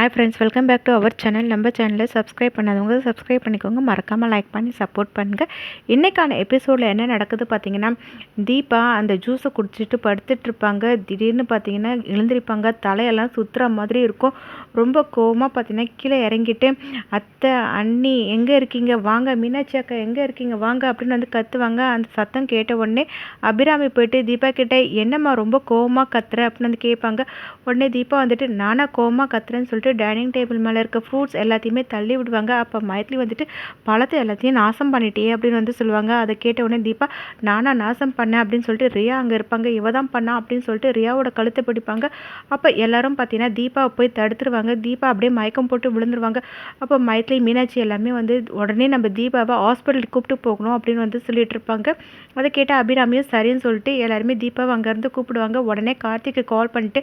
Hi friends welcome back to our channel நம்ம சேனலில் subscribe பண்ணாதவங்க சப்ஸ்கிரைப் பண்ணிக்கோங்க. மறக்காமல் லைக் பண்ணி சப்போர்ட் பண்ணுங்கள் இன்றைக்கான எபிசோடில் என்ன நடக்குது பார்த்தீங்கன்னா தீபா அந்த ஜூஸை குடிச்சிட்டு படுத்துட்ருப்பாங்க திடீர்னு பார்த்தீங்கன்னா எழுந்திருப்பாங்க. தலையெல்லாம் சுற்றுற மாதிரி இருக்கும். ரொம்ப கோவமாக பார்த்தீங்கன்னா கீழே இறங்கிட்டு அத்தை அண்ணி எங்கே இருக்கீங்க? வாங்க மீனாட்சி அக்கா எங்கே இருக்கீங்க? வாங்க அப்படின்னு வந்து கத்துவாங்க. அந்த சத்தம் கேட்ட உடனே அபிராமி போயிட்டு தீபா கிட்டே என்னம்மா ரொம்ப கோவமாக கத்துற? அப்படின்னு வந்து கேட்பாங்க. உடனே தீபா வந்துட்டு நானாக கோவமாக கத்துறேன்னு சொல்லிட்டு டைனிங் டேபிள் மேலே இருக்க ஃப்ரூட்ஸ் எல்லாத்தையுமே தள்ளி விடுவாங்க. அப்போ மைத்லி வந்துட்டு பழத்தை எல்லாத்தையும் நாசம் பண்ணிட்டே அப்படின்னு வந்து சொல்லுவாங்க. அதை கேட்ட உடனே தீபா நானா நாசம் பண்ணேன் அப்படின்னு சொல்லிட்டு ரியா அங்கே இருப்பாங்க. இவ தான் பண்ணா அப்படின்னு சொல்லிட்டு ரியாவோட கழுத்தை பிடிப்பாங்க. அப்போ எல்லாரும் பார்த்தீங்கன்னா தீபாவை போய் தடுத்துருவாங்க. தீபா அப்படியே மயக்கம் போட்டு விழுந்துருவாங்க. அப்போ மைத்லி மீனாட்சி எல்லாமே வந்து உடனே நம்ம தீபாவை ஹாஸ்பிட்டலுக்கு கூப்பிட்டு போகணும் அப்படின்னு வந்து சொல்லிட்டு இருப்பாங்க. அதை கேட்ட அபிராமியும் சரின்னு சொல்லிட்டு எல்லாருமே தீபாவை அங்கேருந்து கூப்பிடுவாங்க. உடனே கார்த்திக்கு கால் பண்ணிட்டு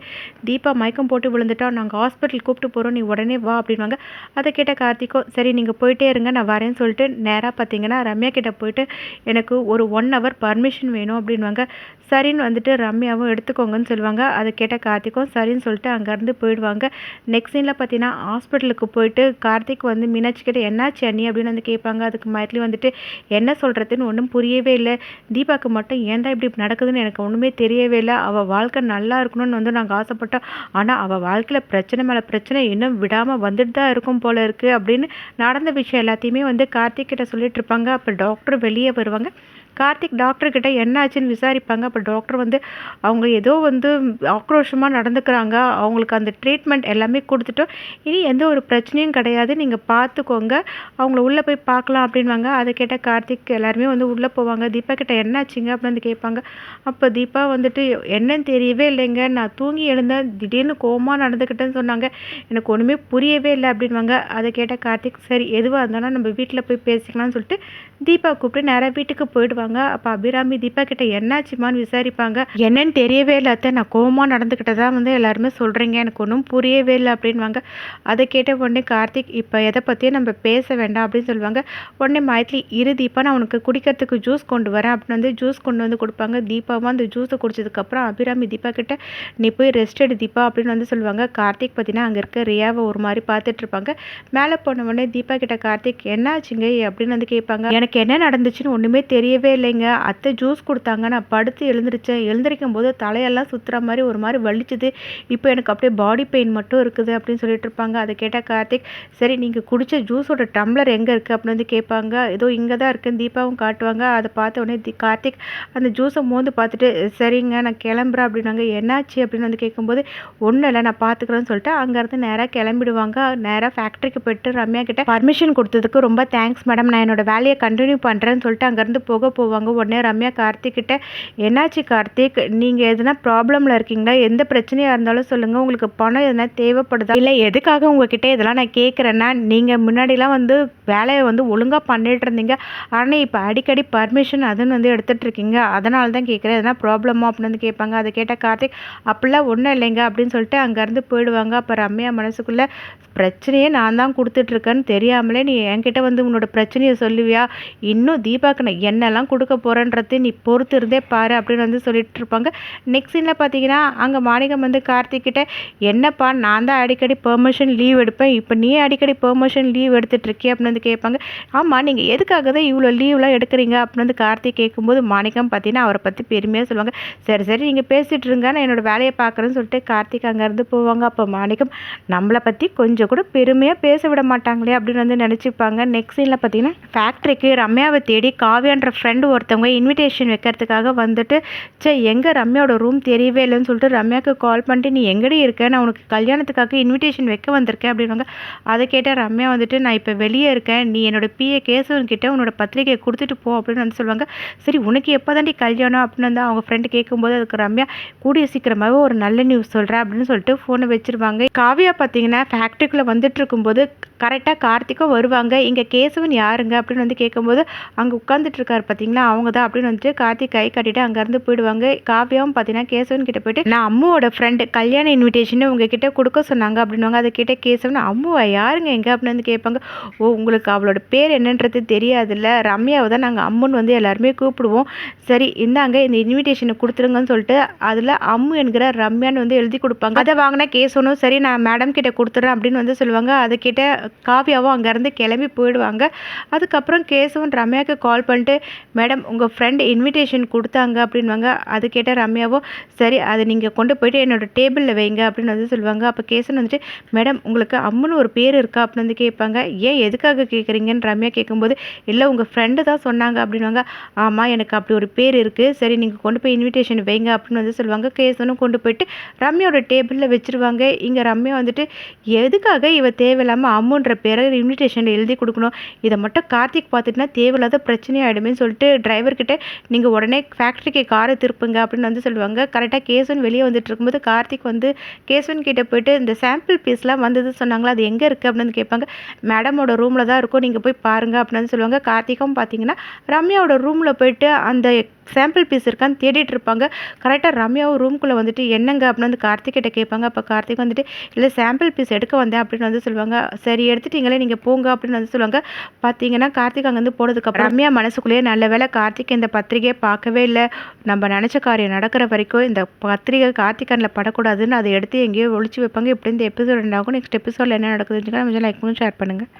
தீபா மயக்கம் போட்டு விழுந்துட்டா நாங்கள் ஹாஸ்பிட்டல் கூப்பிட்டு போகிறோம் நீ உடனே வா அப்படின்வாங்க அதை கேட்ட கார்த்திகோ சரி நீங்கள் போயிட்டே இருங்க நான் வரேன்னு சொல்லிட்டு நேராக பார்த்தீங்கன்னா ரம்யா கிட்ட போயிட்டு எனக்கு ஒரு ஒன் ஹவர் பர்மிஷன் வேணும் அப்படின்வாங்க சரின்னு வந்துட்டு ரம்யாவும் எடுத்துக்கோங்கன்னு சொல்லுவாங்க. அதை கேட்ட கார்த்திக்கும் சரின்னு சொல்லிட்டு அங்கேருந்து போயிடுவாங்க. நெக்ஸ்ட் சீனில் பார்த்தீங்கன்னா ஹாஸ்பிட்டலுக்கு போயிட்டு கார்த்திக் வந்து மீனாட்சி கிட்ட என்னாச்சு அண்ணி அப்படின்னு வந்து கேட்பாங்க. அதுக்கு மயத்துலேயும் வந்துட்டு என்ன சொல்கிறதுன்னு ஒன்றும் புரியவே இல்லை. தீபாவுக்கு மட்டும் ஏன் தான் இப்படி நடக்குதுன்னு எனக்கு ஒன்றுமே தெரியவே இல்லை. அவள் வாழ்க்கை நல்லா இருக்கணும்னு வந்து நாங்கள் ஆசைப்பட்டோம். ஆனால் அவள் வாழ்க்கையில் பிரச்சனை மேலே பிரச்சனை இன்னும் விடாமல் வந்துட்டு தான் இருக்கும் போல இருக்குது அப்படின்னு நடந்த விஷயம் எல்லாத்தையுமே வந்து கார்த்திக் கிட்ட சொல்லிட்டு இருப்பாங்க. அப்போ டாக்டர் வெளியே வருவாங்க. கார்த்திக் டாக்டர்கிட்ட என்ன ஆச்சுன்னு விசாரிப்பாங்க. அப்போ டாக்டர் வந்து அவங்க ஏதோ வந்து ஆக்ரோஷமாக நடந்துக்கிறாங்க. அவங்களுக்கு அந்த ட்ரீட்மெண்ட் எல்லாமே கொடுத்துட்டோம் இனி எந்த ஒரு பிரச்சனையும் கிடையாது. நீங்கள் பார்த்துக்கோங்க அவங்கள உள்ளே போய் பார்க்கலாம் அப்படின்வாங்க. அதை கேட்டால் கார்த்திக் எல்லாருமே வந்து உள்ளே போவாங்க. தீபா கிட்ட என்னாச்சுங்க? அப்படின்னு வந்து கேட்பாங்க. அப்போ தீபா வந்துட்டு என்னன்னு தெரியவே இல்லைங்க. நான் தூங்கி எழுந்தேன். திடீர்னு கோமாக நடந்துக்கிட்டேன்னு சொன்னாங்க. எனக்கு ஒன்றுமே புரியவே இல்லை. அப்படின்வாங்க. அதை கேட்டால் கார்த்திக் சரி எதுவாக இருந்தாலும் நம்ம வீட்டில் போய் பேசிக்கலாம்னு சொல்லிட்டு தீபா கூப்பிட்டு நேராக வீட்டுக்கு போயிடுவாங்க. அப்போ அபிராமி தீபா கிட்ட என்னாச்சுமான்னு விசாரிப்பாங்க. என்னன்னு தெரியவே இல்லாத நான் நான் கோவமாக தான் வந்து எல்லாருமே சொல்கிறீங்க எனக்கு ஒன்றும் புரியவே இல்லை அப்படின்வாங்க அதை கேட்ட உடனே கார்த்திக் இப்போ எதை பற்றியும் நம்ம பேச வேண்டாம் அப்படின்னு சொல்லுவாங்க. உடனே மைத்லி இரு தீபா நான் உனக்கு குடிக்கிறதுக்கு ஜூஸ் கொண்டு வரேன். அப்படின்னு வந்து ஜூஸ் கொண்டு வந்து கொடுப்பாங்க. தீபாவும் அந்த ஜூஸை குடிச்சதுக்கப்புறம் அபிராமி தீபா கிட்ட நீ போய் ரெஸ்ட் எடு தீபா அப்படின்னு வந்து சொல்லுவாங்க. கார்த்திக் பார்த்தீங்கன்னா அங்கே இருக்க ரியாவை ஒரு மாதிரி பார்த்துட்டு இருப்பாங்க. மேலே போன உடனே தீபா கிட்ட கார்த்திக் என்னாச்சுங்க? அப்படின்னு வந்து கேட்பாங்க. எனக்கு என்ன நடந்துச்சுன்னு ஒன்றுமே தெரியவே இல்லைங்க அத்தை ஜூஸ் கொடுத்தாங்க. நான் படுத்து எழுந்திரிச்சேன். எழுந்திரிக்கும் போது தலையெல்லாம் சுற்றுற மாதிரி ஒரு மாதிரி வலிச்சுது. இப்போ எனக்கு அப்படியே பாடி பெயின் மட்டும் இருக்குது அப்படின்னு சொல்லிட்டு இருப்பாங்க. அதை கேட்டால் கார்த்திக் சரி நீங்கள் குடித்த ஜூஸோட டம்ளர் எங்கே இருக்குது அப்படின்னு வந்து கேட்பாங்க. ஏதோ இங்கே தான் இருக்குன்னு தீபாவும் காட்டுவாங்க. அதை பார்த்த உடனே தி கார்த்திக் அந்த ஜூஸை மோந்து பார்த்துட்டு சரிங்க நான் கிளம்புறேன் அப்படின்னாங்க. என்னாச்சு? அப்படின்னு வந்து கேட்கும்போது ஒன்றும் இல்லை நான் பார்த்துக்குறேன்னு சொல்லிட்டு அங்கேருந்து நேராக கிளம்பிடுவாங்க. நேராக ஃபேக்ட்ரிக்கு போயிட்டு ரம்யா கிட்ட பர்மிஷன் கொடுத்ததுக்கு ரொம்ப தேங்க்ஸ் மேடம் நான் என்னோடய வேலையை கண்டினியூ பண்ணுறேன்னு சொல்லிட்டு அங்கேருந்து போக போவாங்க. உடனே ரம்யா கார்த்திக்கிட்ட என்னாச்சு கார்த்திக்? நீங்கள் எதுனா ப்ராப்ளமில் இருக்கீங்களா? எந்த பிரச்சனையாக இருந்தாலும் சொல்லுங்கள் உங்களுக்கு பணம் எதுனா தேவைப்படுதா? இல்லை எதுக்காக உங்ககிட்ட இதெல்லாம் நான் கேட்குறேன்னா நீங்கள் முன்னாடிலாம் வந்து வேலையை வந்து ஒழுங்காக பண்ணிட்டு இருந்தீங்க. ஆனால் இப்போ அடிக்கடி பர்மிஷன் அதுன்னு வந்து எடுத்துகிட்டு இருக்கீங்க. அதனால தான் கேட்குறேன் எதனா ப்ராப்ளமா? அப்படின்னு வந்து கேட்பாங்க. அதை கேட்டால் கார்த்திக் அப்படிலாம் ஒன்றும் இல்லைங்க. அப்படின்னு சொல்லிட்டு அங்கேருந்து போயிடுவாங்க. அப்போ ரம்யா மனசுக்குள்ளே பிரச்சனையே நான் தான் கொடுத்துட்ருக்கேன்னு தெரியாமலே நீ என்கிட்ட வந்து உன்னோட பிரச்சனையை சொல்லுவியா? இன்னும் தீபாக்கு நான் என்னெல்லாம் கொடுக்க போகிறேன்றது நீ பொறுத்து இருந்தே பாரு அப்படின்னு வந்து சொல்லிட்டு இருப்பாங்க நெக்ஸ்ட் சீனில் பார்த்தீங்கன்னா அங்கே மாணிக்கம் வந்து கார்த்திக்கிட்ட என்னப்பா நான் தான் அடிக்கடி பெர்மிஷன் லீவ் எடுப்பேன். இப்போ நீ அடிக்கடி பெர்மிஷன் லீவ் எடுத்துட்டு அப்படின்னு வந்து கேட்பாங்க. ஆமாம் நீங்கள் எதுக்காக தான் இவ்வளோ லீவ்லாம் எடுக்கிறீங்க? அப்படின்னு வந்து கார்த்திக் கேட்கும்போது மாணிக்கம் பார்த்தீங்கன்னா அவரை பற்றி பெருமையாக சொல்லுவாங்க. சரி சரி நீங்கள் பேசிகிட்டு இருங்க நான் என்னோட வேலையை பார்க்குறேன்னு சொல்லிட்டு கார்த்திக் அங்கேருந்து போவாங்க. அப்போ மாணிக்கம் நம்மளை பற்றி கொஞ்சம் கூட பெருமையாக பேச விட மாட்டாங்களே அப்படின்னு வந்து நினச்சிப்பாங்க. நெக்ஸ்ட் சீனில் பார்த்தீங்கன்னா ஃபேக்ட்ரிக்கு ரம்யாவை தேடி காவியான்ற ஃப்ரெண்டு ஒருத்தவங்க இன்விடேஷன் வைக்கிறதுக்காக வந்துட்டு சே எங்கே ரம்யாவோட ரூம் தெரியவே இல்லைன்னு சொல்லிட்டு ரம்யாவுக்கு கால் பண்ணிட்டு நீ எங்கடி இருக்க? நான் உனக்கு கல்யாணத்துக்காக இன்விடேஷன் வைக்க வந்திருக்கேன். அப்படின்வாங்க அதை கேட்டால் ரம்யா வந்துட்டு நான் இப்போ வெளியே இருக்கேன். நீ என்னோட பிஏ கேசவன் கிட்ட உன்னோட பத்திரிகையை கொடுத்துட்டு போ. அப்படின்னு வந்து சொல்லுவாங்க. சரி உனக்கு எப்போ தாண்டி கல்யாணம்? அப்படின்னு வந்து அவங்க ஃப்ரெண்டு கேட்கும்போது அதுக்கு ரம்யா கூடிய சீக்கிரமாகவே ஒரு நல்ல நியூஸ் சொல்கிறேன் அப்படின்னு சொல்லிட்டு ஃபோனை வச்சுருவாங்க. காவியா பார்த்தீங்கன்னா ஃபேக்ட்ரிக்கு வந்துட்டு இருக்கும்போது கரெக்டாக கார்த்திக்கும் வருவாங்க. இங்கே கேசவன் யாருங்க? அப்படின்னு வந்து கேட்கும்போது அங்கே உட்காந்துட்டு இருக்காரு பார்த்தீங்களா அவங்க தான் அப்படின்னு வந்துட்டு கார்த்திக் கை கட்டிட்டு அங்கேருந்து போயிடுவாங்க. காவியாவும் பார்த்தீங்கன்னா கேசவன் கிட்ட போயிட்டு நான் அம்முவோட ஃப்ரெண்டு கல்யாண இன்விடேஷன் உங்ககிட்ட கொடுக்க சொன்னாங்க. அப்படின்வாங்க அதை கிட்டே கேசவன் அம்முவா யாருங்க எங்கே அப்படின்னு வந்து கேட்பாங்க. ஓ உங்களுக்கு அவளோட பேர் என்னன்றது தெரியாதுல்ல. ரம்யாவை தான் நாங்கள் அம்முன்னு வந்து எல்லாருமே கூப்பிடுவோம். சரி இந்தாங்க இந்த இன்விடேஷனை கொடுத்துருங்கன்னு சொல்லிட்டு அதில் அம்மு என்கிற ரம்யான்னு வந்து எழுதி கொடுப்பாங்க. அதை வாங்கினா கேசவனும் சரி நான் மேடம் கிட்ட கொடுத்துட்றேன் அப்படின்னு வந்து வந்து சொல்லுவாங்க. அதுக்கிட்ட காவியாவும் அங்கேருந்து கிளம்பி போயிடுவாங்க. அதுக்கப்புறம் கேசவன் ரம்யாவுக்கு கால் பண்ணிட்டு மேடம் உங்கள் ஃப்ரெண்ட் இன்விடேஷன் கொடுத்தாங்க அப்படின்வாங்க அது கேட்டால் ரம்யாவும் சரி அதை நீங்கள் கொண்டு போயிட்டு என்னோடய டேபிளில் வைங்க அப்படின்னு வந்து சொல்லுவாங்க. அப்போ கேசவன் வந்துட்டு மேடம் உங்களுக்கு அம்முன்னு ஒரு பேர் இருக்கா? அப்படின்னு வந்து கேட்பாங்க. ஏன் எதுக்காக கேட்குறீங்கன்னு? ரம்யா கேட்கும்போது இல்லை உங்கள் ஃப்ரெண்டு தான் சொன்னாங்க அப்படின்வாங்க ஆமாம் எனக்கு அப்படி ஒரு பேர் இருக்குது சரி நீங்கள் கொண்டு போய் இன்விடேஷன் வைங்க அப்படின்னு வந்து சொல்லுவாங்க. கேசவனும் கொண்டு போயிட்டு ரம்யாவோட டேபிளில் வச்சுருவாங்க. இங்கே ரம்யா வந்துட்டு எதுக்கு எதுக்காக இவ தேவையில்லாமல் அம்முன்ற பேரை இன்விடேஷனில் எழுதி கொடுக்கணும்? இதை மட்டும் கார்த்திக் பார்த்துட்டுனா தேவையில்லாத பிரச்சனை ஆகிடுமேனு சொல்லிட்டு டிரைவர்கிட்ட நீங்கள் உடனே ஃபேக்ட்ரிக்கு காரை திருப்புங்க அப்படின்னு வந்து சொல்லுவாங்க. கரெக்டாக கேசவன் வெளியே வந்துட்டு இருக்கும்போது கார்த்திக் வந்து கேசவன் கிட்டே போயிட்டு இந்த சாம்பிள் பீஸ்லாம் வந்தது சொன்னாங்களா? அது எங்கே இருக்குது அப்படின்னு வந்து கேட்பாங்க. மேடமோட ரூமில் தான் இருக்கும் நீங்கள் போய் பாருங்கள் அப்படின்னு வந்து சொல்லுவாங்க. கார்த்திகம் பார்த்தீங்கன்னா ரம்யாவோட ரூமில் போயிட்டு அந்த சாம்பிள் பீஸ் இருக்கான்னு தேடிட்டு இருப்பாங்க. கரெக்டாக ரம்யாவும் ரூம்குள்ளே வந்துட்டு என்னங்க? அப்படின்னு வந்து கார்த்திகிட்ட கேட்பாங்க. அப்போ கார்த்திக் வந்துட்டு இல்லை சாம்பிள் பீஸ் எடுக்க வந்தேன். அப்படின்னு வந்து சொல்லுவாங்க. சரி எடுத்துட்டீங்களே நீங்கள் போங்க அப்படின்னு வந்து சொல்லுவாங்க. பார்த்தீங்கன்னா கார்த்திக் அங்கேருந்து போனதுக்கப்புறம் ரம்யா மனசுக்குள்ளேயே நல்ல வேலை கார்த்திக் இந்த பத்திரிகையை பார்க்கவே இல்லை. நம்ம நினச்ச காரியம் நடக்கிற வரைக்கும் இந்த பத்திரிகை கார்த்திகனில் படக்கூடாதுன்னு அதை எடுத்து எங்கேயோ ஒழிச்சு வைப்பாங்க. இப்படி இந்த எபிசோட் ரெண்டாகும். நெக்ஸ்ட் எபிசோடில் என்ன நடக்குதுன்னு நம்ம லைக் பண்ணி ஷேர் பண்ணுங்கள்